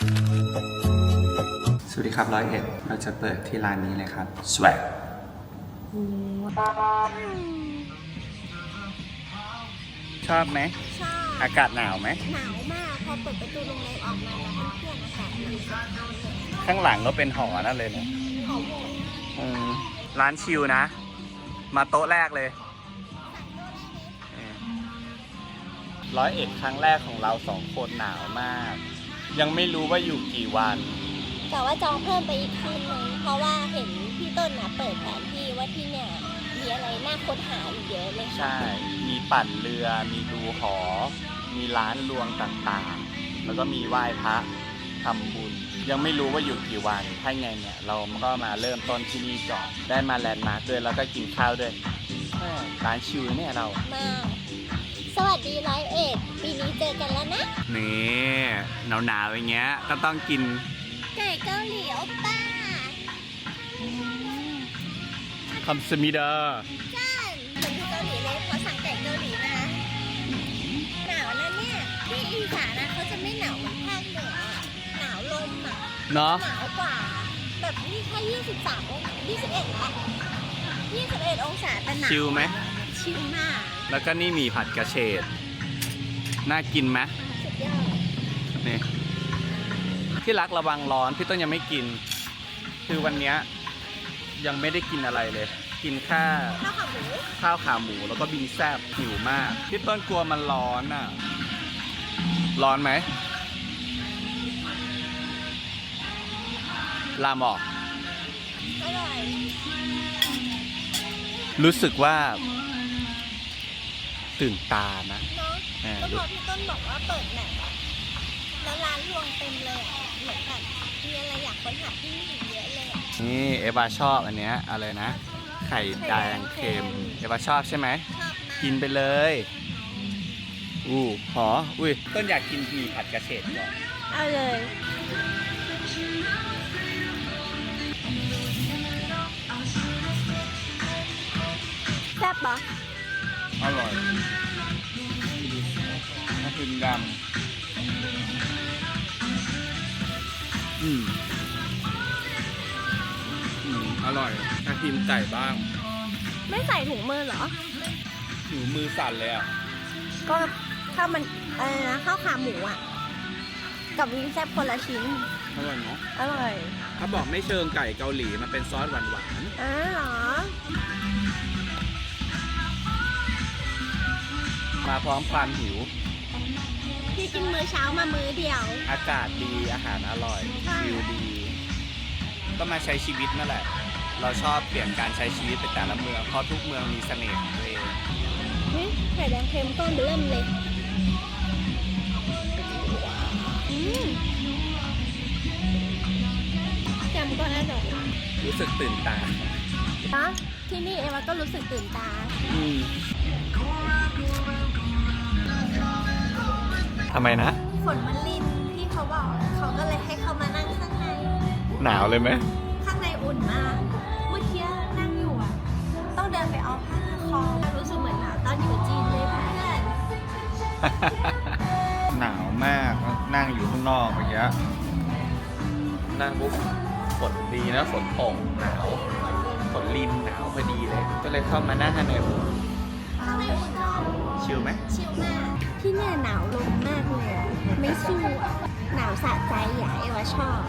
สวัสดีครับร้อยเอ็ดเราจะเปิดที่ร้านนี้เลยครับ Swag ชอบไหม ชอบ อากาศหนาวไหม หนาวมาก พอเปิดประตูโรงแรมออกมาแล้วเพื่อนๆอากาศดีข้างหลังก็เป็นหอนั่นเลยเนี่ยหอมหมดอืมร้านชิลนะ มาโต๊ะแรกเลยร้อยเอ็ดครั้งแรกของเราสองคนหนาวมาก ยังไม่รู้ว่าอยู่กี่วัน แต่ว่าจองเพิ่มไปอีกคืนนึงเพราะว่าเห็นพี่ต้นนะเปิดแผนที่ว่าที่เนี่ยมีอะไรน่าค้นหาอยู่เยอะเลยค่ะ ใช่ มีปั่นเรือ มีดูหอ มีร้านรวงต่างๆ แล้วก็มีไหว้พระทำบุญ ยังไม่รู้ว่าอยู่กี่วัน ถ้าไงเนี่ย เราก็มาเริ่มต้นที่นี่ก่อน ได้มาแลนด์มาร์คด้วยแล้วก็กินข้าวด้วยแม่ร้านชิวเนี่ยเรา มาก สวัสดีร้อยเอ็ดปีนี้เจอกันแล้วนะ นี่หนาวๆอย่างเงี้ย ก็ต้องกิน ไก่เกาหลีโอป้าคำสมิดา จ้านเหมือนที่เกาหลีเลยพอสั่งไก่เกาหลีมาหนาวนะเนี่ยที่อีสานนะเขาจะไม่หนาวเหมือนภาคเหนืออะหนาวลมอะเนาะ หนาวกว่า แบบนี่แค่23องศา21แล้ว21 องศาแต่หนาวชิลไหม ชิลมาก แล้วก็นี่มีผัดกระเฉดน่ากินไหมนี่ที่รักระวังร้อนพี่ต้นยังไม่กิน คือวันเนี้ยยังไม่ได้กินอะไรเลย กินแค่ข้าวขาหมูข้าวขาหมูแล้วก็บิงแซบหิวมากพี่ต้นกลัวมันร้อนอะ ร้อนไหมลามออกอร่อยรู้สึกว่า ตื่นตานะเนาะเออก็พอพี่ต้นบอกว่าเปิดแมปอะแล้วร้านรวงเต็มเลยอะเหมือนแบบมีอะไรอยากค้นหาที่นี่อีกเยอะเลยอะนี่เอวาชอบอันเนี้ยอะไรนะ ไข่แดงเค็มเอวาชอบใช่ไหม ชอบมากกินไปเลย อู้หออุ้ยต้นอยากกินหมี่ผัดกระเฉดก่อน เอาเลยแซ่บปะ อร่อยน้ำพริกดำอืมอืมอร่อยถ้าพิมไก่บ้าง ไม่ใส่ถุงมือเหรอ หนูมือสั่นเลยอะ ก็ถ้ามันอะไรนะข้าวขาหมูอะ กับวิงแซ่บคนละชิ้น อร่อยเนาะ อร่อยเขาบอกไม่เชิงไก่เกาหลีมันเป็นซอสหวานอ๋อเหรอ มาพร้อมความหิวพี่กินมื้อเช้ามามื้อเดียว อากาศดีอาหารอร่อยใช่ วิวดี ก็มาใช้ชีวิตนั่นแหละ เราชอบเปลี่ยนการใช้ชีวิตไปแต่ละเมืองเพราะทุกเมืองมีเสน่ห์ของตัวเองเฮ้ยไข่แดงเค็มก้อนเบอร์เริ่มเลยอืมจำก็อร่อยรู้สึกตื่นตา นะที่นี่เอวาก็รู้สึกตื่นตา อืม ทำไมนะ ฝนมันลินพี่เขาบอกเขาก็เลยให้เขามานั่งข้างใน หนาวเลยไหม ข้างในอุ่นมาก เมื่อกี้นั่งอยู่อะต้องเดินไปเอาผ้าคอรู้สึกเหมือนหนาวตอนอยู่จีนเลยเพื่อนหนาวมากนั่งอยู่ข้างนอกเมื่อกี้นั่งปุ๊บฝนดีนะฝนตกหนาวฝนลินหนาวพอดีเลย ก็เลยเข้ามานั่งข้างในอุ่นข้างในอุ่นก็ชิลไหมชิลมาก ที่เนี่ยหนาวลมมากเลยอะไม่สู้อะหนาวสะใจอะเอวาชอบ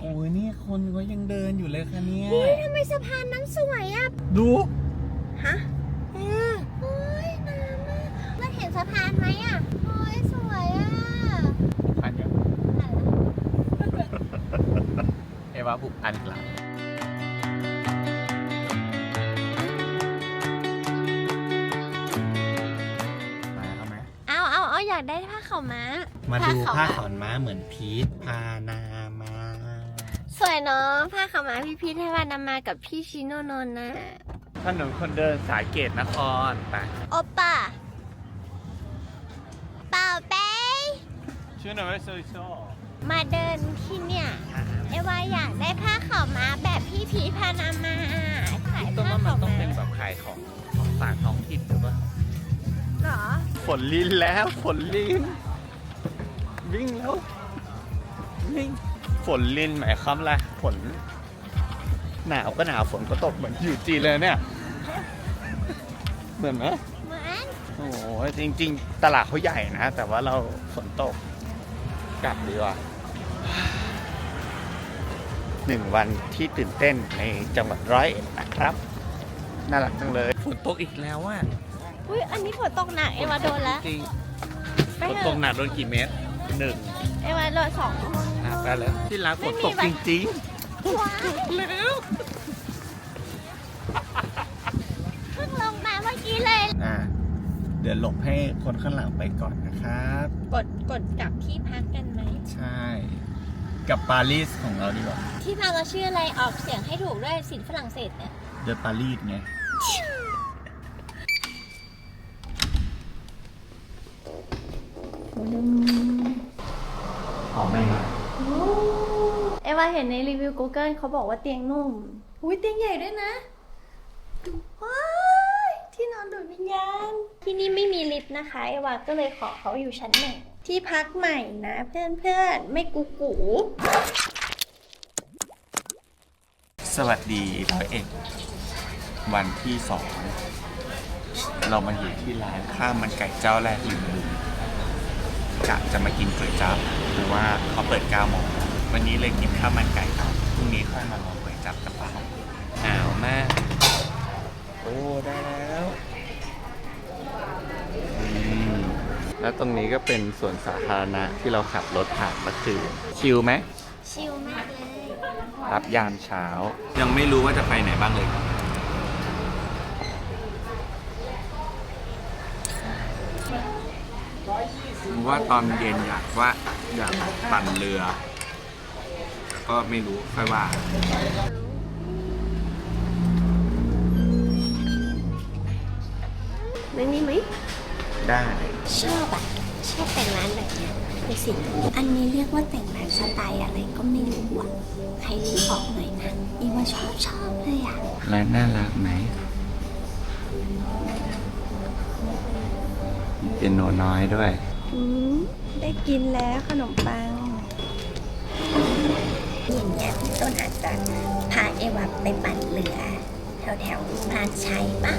โอ้ยนี่คนก็ยังเดินอยู่เลยค่ะเนี่ยเฮ้ยทำไมสะพานนั้นสวยอะ ดูฮะเออโอ้ยน้ำอะแล้วเห็นสะพานไหมอะโอ้ยสวยอะพันยังนั่นแหละเอวาบุกอันอีกแล้วาเอาอยากได้ผ้าขาวม้า มาผ้าดูขาวผ้าม้าขอนม้าเหมือนพีทพานามา สวยเนาะผ้าขาวม้าพี่พีทให้วานามากับพี่ชิโนโนนนะถนนคนเดินสายเกตนครไปโอป้าเป่าเป้ชื่อหน่อยว่าโซโซมาเดินที่เนี่ยเอวาอยากได้ผ้าขาวม้าแบบพี่พีทพานามาขายต้นผ้าว่ามัขานวต้องม้าเป็นแบบขายของของฝากท้องถิ่นหรือเปล่า เหรอเอ ฝนลินแล้วฝนลินวิ่งแล้ววิ่งฝนลินหมายความอะไรฝนหนาวก็หนาวฝนก็ตกเหมือนอยู่จีนเลยเนี่ย เหมือนไหมเหมือนโอ้โหจริง ๆ ตลาดเขาใหญ่นะ แต่ว่าเราฝนตกกลับดีกว่าหนึ่งวันที่ตื่นเต้นในจังหวัดร้อยเอ็ดนะครับ น่ารักจังเลยฝนตกอีกแล้วอะ อุ้ยอันนี้ฝนตกหนักเอวาโดนแล้วจริงไปฝนเถตกอะหนักโดนกี่เมตรหนึ่งเอวาโดนสอง อะไปแล้วที่ร้านฝนตกจริงว้าวๆแล้วเพิ่งลงมาเมื่อกี้เลย อะเดี๋ยวหลบให้คนข้างหลังไปก่อนนะครับ กดกดกลับที่พักกันไหม ใช่ กับปารีสของเราดีกว่าที่พักเราชื่ออะไรออกเสียงให้ถูกด้วยสินฝรั่งเศสเนี่ย เดอะปารีสไง หอมไหมครับเอวาเห็นในรีวิว Google เขาบอกว่าเตียงนุ่มอุ้ยเตียงใหญ่ด้วยนะว้ายที่นอนดูดวิญญาณ ที่นี่ไม่มีลิฟต์นะคะ เอวาก็เลยขอเขาอยู่ชั้นหนึ่งที่พักใหม่นะ เพื่อนๆไม่กูกูสวัสดีร้อยเอ็ดวันที่สองเรามาอยู่ที่ร้านข้าวมันไก่เจ้าแรกริมบึง กะจะมากินก๋วยจั๊บหรือว่าเขาเปิด9โมงวันนี้เลยกินข้าวมันไก่ก่อนพรุ่งนี้ค่อยมาลองก๋วยจั๊บกระเป๋าหนาวมาก โอ้ ได้แล้วอืมแล้วตรงนี้ก็เป็นสวนสาธารณะที่เราขับรถผ่านเมื่อคืนชิลไหมชิลมากเลย รับยามเช้า ยังไม่รู้ว่าจะไปไหนบ้างเลย ว่าตอนเย็นอยากว่าอยากปั่นเรือแต่ก็ไม่รู้ค่อยว่า นั่นนี่ไหม ได้ชอบอะชอบแต่งร้านแบบเนี้ยดูสิ อันนี้เรียกว่าแต่งร้านสไตล์อะไรก็ไม่รู้อะใครรู้บอกหน่อยนะอีว่าชอบชอบเลยอะร้านน่ารักไหมมีเปียโนน้อยด้วยอืม ได้กินแล้วขนมปังอย่างเงี้ยพี่ต้นอาจจะพาเอวาไปปั่นเรือ แถวแถวๆพานชัยปะ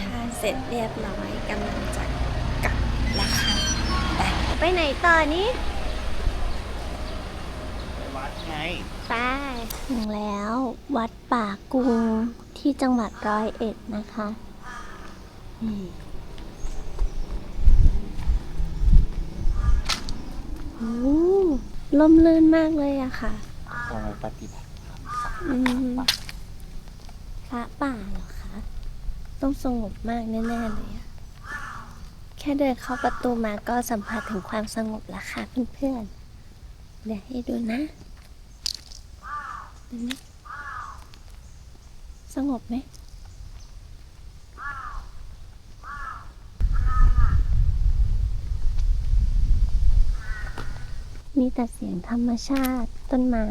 ทานเสร็จเรียบร้อยกำลังจะกลับแล้วค่ะไปไปไหนต่อนี้วัดไง ไป ถึงแล้ววัดป่ากุงที่จังหวัดร้อยเอ็ดนะคะอืมโอ้ล่มลื่นมากเลยอะค่ะเรามาปฏิบัติอืมพระป่าเหรอคะ ต้องสงบมากแน่ๆเลยอะแค่เดินเข้าประตูมาก็สัมผัสถึงความสงบแล้วค่ะเพื่อนๆ เดี๋ยวให้ดูนะ ดูนะสงบไหมมีแต่เสียงธรรมชาติต้นไม้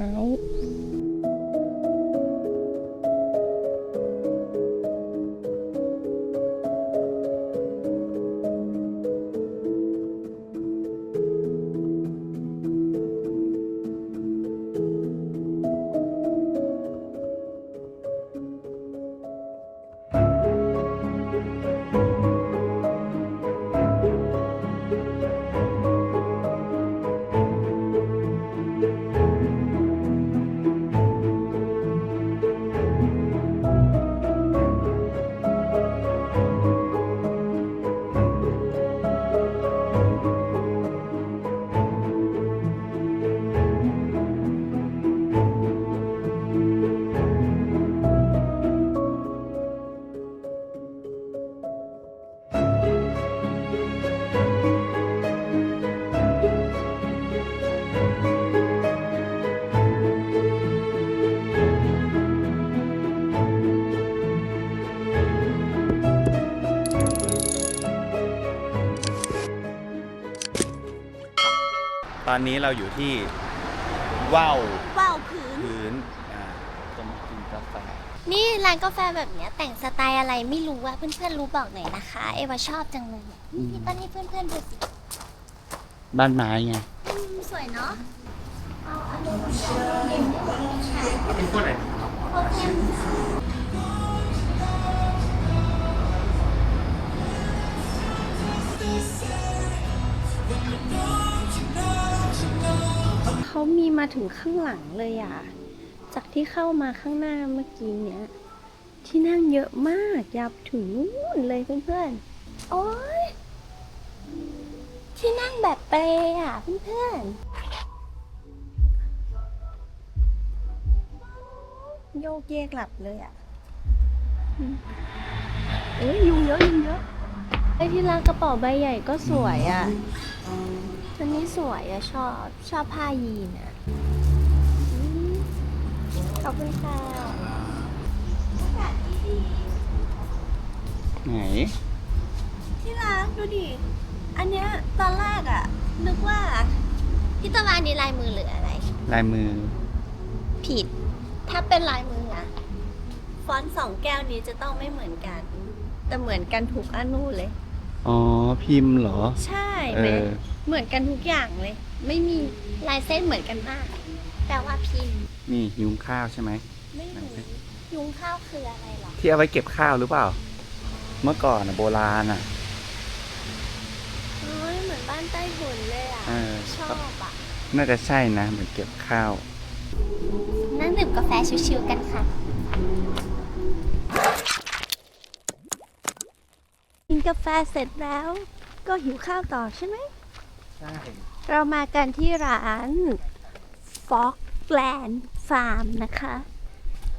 ตอนนี้เราอยู่ที่ว่าวว่าวพื้นพื้นอ่าจะมากินกาแฟนี่ร้านกาแฟแบบเนี้ยแต่งสไตล์อะไรไม่รู้ว่าเพื่อนๆรู้บอกหน่อยนะคะ เอวาชอบจังเลยอะนี่ตอนนี้เพื่อนๆดูสิบ้านไม้ไงอืมสวยเนาะเอาอันนี้เป็นคนไหน เคเขามีมาถึงข้างหลังเลยอะ จากที่เข้ามาข้างหน้าเมื่อกี้เนี้ย ที่นั่งเยอะมากยาวถึงนู่นเลยเพื่อนๆ โอ๊ยที่นั่งแบบเปรอะเพื่อนๆ โยกเยกหลับเลยอะอืมเอ้ยยุงเยอะยุงเยอะ ไอ้ที่ร้านกระเป๋าใบใหญ่ก็สวยอะอันนี้สวยอะชอบชอบผ้ายีนอะอืมขอบคุณค่ะอากาศดีไหน ที่ร้านดูดิ อันเนี้ยตอนแรกอะนึกว่าพี่ตะวันนี่ลายมือหรืออะไร ลายมือ ผิด ถ้าเป็นลายมืออะฟอนต์สองแก้วนี้จะต้องไม่เหมือนกัน แต่เหมือนกันทุกอนุเลย อ๋อพิมพ์เหรอ ใช่เอไหมอ เหมือนกันทุกอย่างเลย ไม่มีลายเส้นเหมือนกันมาก แต่ว่าพิมพ์นี่ยุงข้าวใช่ไหม ไม่รู้ยุงข้าวคืออะไรหรอ ที่เอาไว้เก็บข้าวหรือเปล่า เมื่อก่อนอะโบราณอะโอ้ยเหมือนบ้านใต้ถุนเลยอะเออ ชอบอะน่าจะใช่นะเหมือนเก็บข้าว นั่งดื่มกาแฟชิวๆกันค่ะ กินกาแฟเสร็จแล้ว ก็หิวข้าวต่อใช่ไหม ใช่เรามากันที่ร้าน Fogland Farm นะคะ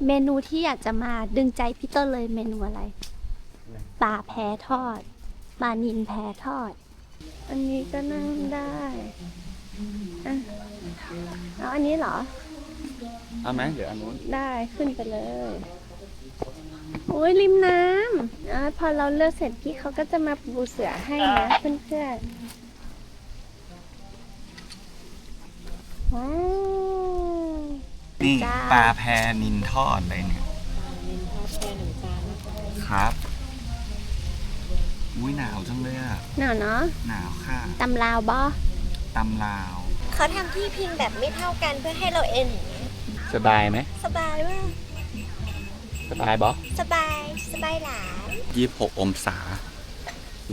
เมนูที่อยากจะมาดึงใจพี่ต้นเลยเมนูอะไร ปลาแพทอด ปลานินแพทอด อันนี้ก็นั่งได้อะเอาอันนี้เหรอ เอาไหมเดี๋ยวอันนู้น ได้ขึ้นไปเลย โอ้ยริมน้ำอะพอเราเลือกเสร็จพี่เขาก็จะมาปูเสือให้นะเพื่อนๆว้าวนี่จ้าปลาแพนินทอดอะไรเนี่ยครับอุ้ยหนาวจังเลยอะหนาวเนาะหนาวค่ะตำลาวบอตำลาวเขาทำที่พิงแบบไม่เท่ากันเพื่อให้เราเอ็นอย่างเงี้ยสบายไหมสบายมาก สบายบอสบาย สบายหลายยี่สิบหกองศา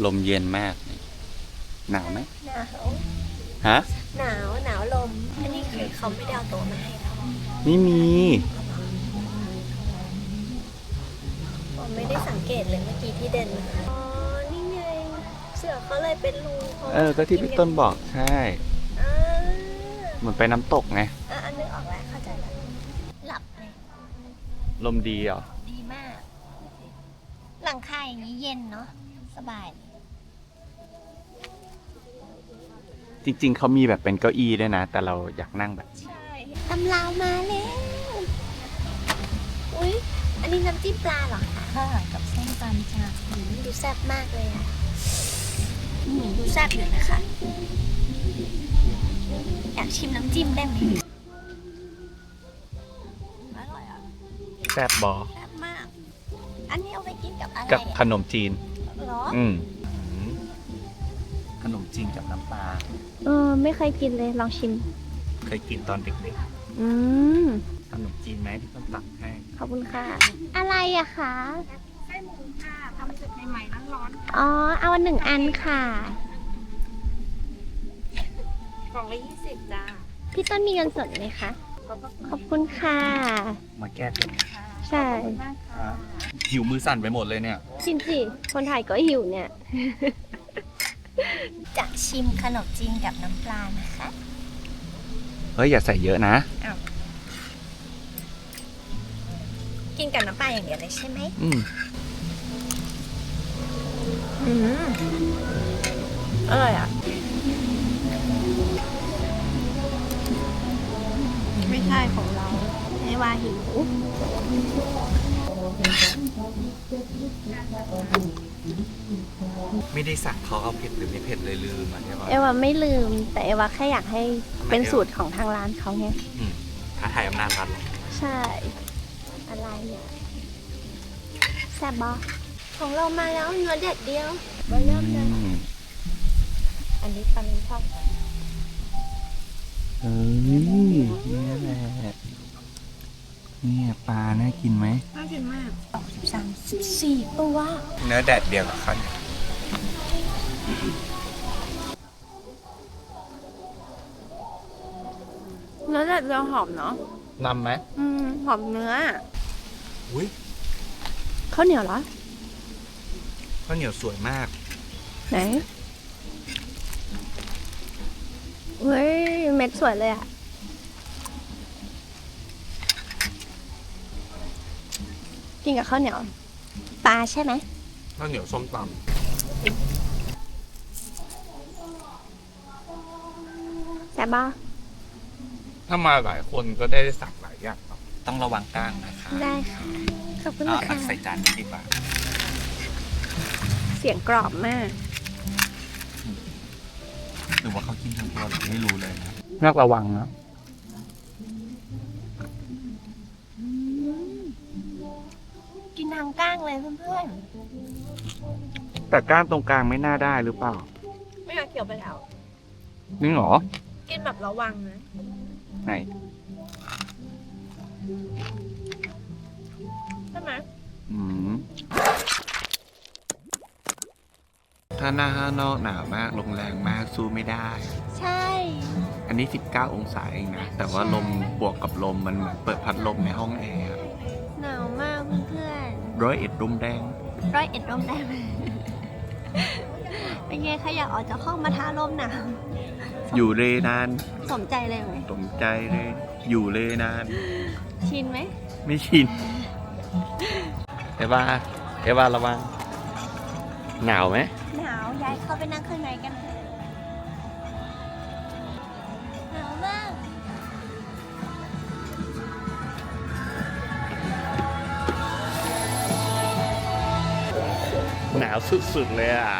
ลมเย็นมากนี่หนาวไหมหนาว ฮะ หนาว หนาวลม อันนี้คือเขาไม่ได้เอาตัวมาให้เราไม่มี ผมไม่ได้สังเกตเลยเมื่อกี้ที่เด่นมาอ๋อ นี่ไง เสือเขาเลยเป็นรูพราะเออ ก็ที่พี่ต้นบอกใช่ อ่าเหมือนไปน้ำตกไงอะอั ลมดีเหรอดีมาก หลังคาอย่างนี้เย็นเนาะสบายเลยจริง ๆเขามีแบบเป็นเก้าอี้ด้วยนะ แต่เราอยากนั่งแบบ ใช่ตำลาวมาแล้วอุ๊ย อันนี้น้ำจิ้มปลาเหรอคะค่ะกับส้มตำจ้าอืมดูแซ่บมากเลยอะอืมดูแซ่บอยู่นะคะ อยากชิมน้ำจิ้มได้ไหม แซบบอแซ่บมาก อันนี้เอาไปกินกับอะไรกับขอะนมจีน เหรออืมขนมจีนกับน้ำปลาเออไม่เคยกินเลยลองชิม เคยกินตอนเด็กอืมๆขนมจีนไหมที่ต้นตักให้ขอบคุณค่ะ อะไรอะคะไส้หมูค่ะทำสดใหม่ๆร้อนอ๋อเอาหนึ่งอันค่ะ ๆกล่องละยี่สิบจ้าพี่ต้นมีเงินสดไหมคะ ขอบพระคุณขอบคุณค่ะ มาแก้ตัวค่ะใช่ขอบคุณมากค่ะหิวมือสั่นไปหมดเลยเนี่ย ชิมสิคนไทยก็หิวเนี่ย จะชิมขนมจีนกับน้ำปลานะคะ เฮ้ย อย่าใส่เยอะนะ กินกับน้ำปลาอย่างเดียวเลยใช่ไหมอืมอืมอร่อยอะ ไม่ใช่ของเราให้ว่าหิวไม่ได้สั่งเขาเอาเผ็ดหรือไม่เผ็ดเลยลืมอะใช่ปะเอวาไม่ลืม แต่เอวาแค่อยากให้เป็นสูตรของทางร้านเขาไงอืมท้าทายอำนาจรัฐใช่ อะไรอะแซ่บบอของเรามาแล้วเนื้อเด็ดเดียวมาเริ่มเลย อันนี้ปลาเล้งทอด เอ้ยเนี่ยแหละเนี่ยปลาน่ากินไหมน่ากินมากสามสิบสี่ตัวเนื้อแดดเดียวกับข้าวเหนียวเนื้อเด็ดเดียวหอมเนาะนำไหมอืมหอมเนื้ออุ้ยข้าวเหนียวเหรอข้าวเหนียวสวยมาก ไหน เฮ้ย เม็ดสวยเลยอะกินกับข้าวเหนียวปลาใช่ไหมข้าวเหนียวส้มตแซ่บบ้าำถ้ามาหลายคนก็ได้สั่งหลายอย่างครับต้องระวังก้างนะคะได้ค่ะ ขอบคุณเอานะอัคะดใส่จานนี้ดีกว่า เสียงกรอบมากห รือว่าเขากินทั้งตัวหรือไม่รู้เลยนะน่าระวังนะกินทางก้างเลยเพื่อนแต่ก้างตรงกลางไม่น่าได้หรือเปล่าๆ ไม่อยากเกี่ยวไปแล้ว นี่หรอ กินแบบระวังนะ ไหน ใช่ไหมอืม ถ้าหน้าข้างนอกหนาวมากลมแรงมากสู้ไม่ได้ ใช่ อันนี้ 19 องศาเองนะ แต่ว่าลมบวกกับลมมันเหมือนเปิดพัดลมในห้องแอร์หนาวมากเพื่อนร้อยเอ็ดรุมแดงๆร้อยเอ็ดร่มได้ไหมเป็นไงคะอยากออกจากห้องมาท้าลมหนาวอยู่เลยนานสมใจเลยไหมสมใจเลย อยู่เลยนาน ชินไหม ไม่ชิน เอวาเอวาระวัง หนาวไหมหนาว ย้ายเข้าไปนั่งข้างในกันเถอะหนาวมาก หนาวสุดๆเลยอะ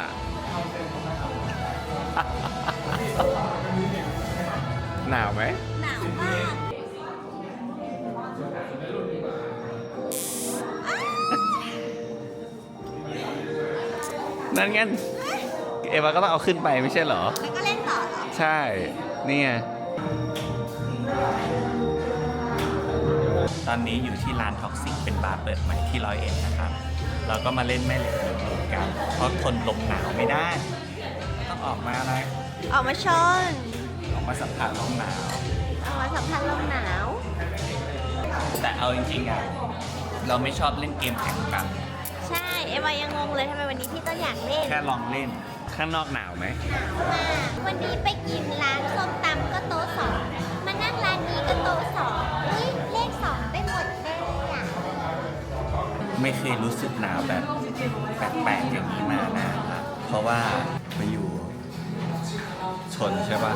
หนาวไหม หนาวมากนั่นงั้นเอวาก็ต้องเอาขึ้นไปไม่ใช่เหรอ แล้วก็เล่นต่อเหรอ ใช่ นี่ไง ตอนนี้อยู่ที่ร้านท็อกซิกเป็นบาร์เปิดใหม่ที่ร้อยเอ็ดนะครับ เราก็มาเล่นแม่เหล็กลมกัน เพราะทนลมหนาวไม่ได้ ต้องออกมาอะไรออกมาชน ออกมาสัมผัสลมหนาว ออกมาสัมผัสลมหนาว แต่เอาจริงๆอะเราไม่ชอบเล่นเกมแข่งกัน ใช่ เอวายังงงเลยทำไมวันนี้พี่ต้นอยากเล่น แค่ลองเล่น ข้างนอกหนาวไหม หนาวมากวันนี้ไปกินร้านส้มตำก็โต๊ะสองมานั่งร้านนี้ก็โต๊ะสองเฮ้ยเลขสองไปหมดเลยอะไม่เคยรู้สึกหนาวแบบแปลกๆอย่างนี้มานานละเพราะว่าไปอยู่ชนใช่ปะ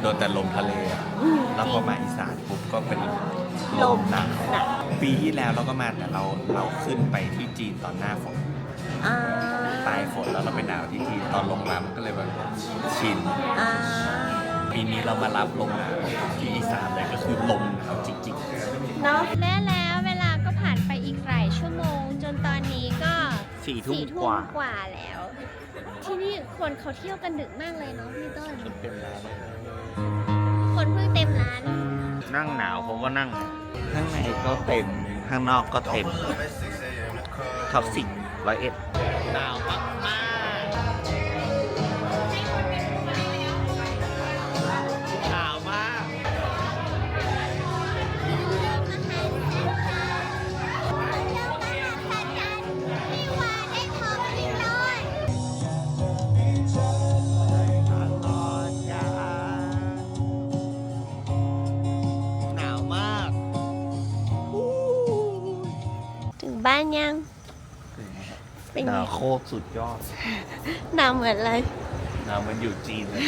โดนแต่ลมทะเลอะอืมแล้วพอมาอีสานปุ๊บก็เป็นลมหนาวหนาว ปีที่แล้วเราก็มาแต่เราเราขึ้นไปที่จีนตอนหน้าฝน อ่าปลายฝนแล้วเราไปหนาวที่จีนตอนลงมามันก็เลยแบบชินอ่าปีนี้เรามารับลมหนาวที่อีสานเลยก็คือลมหนาวจริงเนาะและแล้วเวลาก็ผ่านไปอีกหลายชั่วโมง จนตอนนี้ก็ๆสี่ทุ่มสี่กทุ่มว่า กว่าแล้ว ที่นี่คนเขาเที่ยวกันดึกมากเลยเนาะพี่ต้น เต็มร้านเลยคนเพิ่งเต็มร้าน นั่งหนาวผมก็นั่ง ข้างในก็เต็ม ข้างนอกก็เต็มท็อปสิก ร้อยเอ็ดหนาวมาก เป็นหไง นาวโคตรสุดยอด หนาวเหมือนอะไร หนาวเหมันอยู่จีนเลย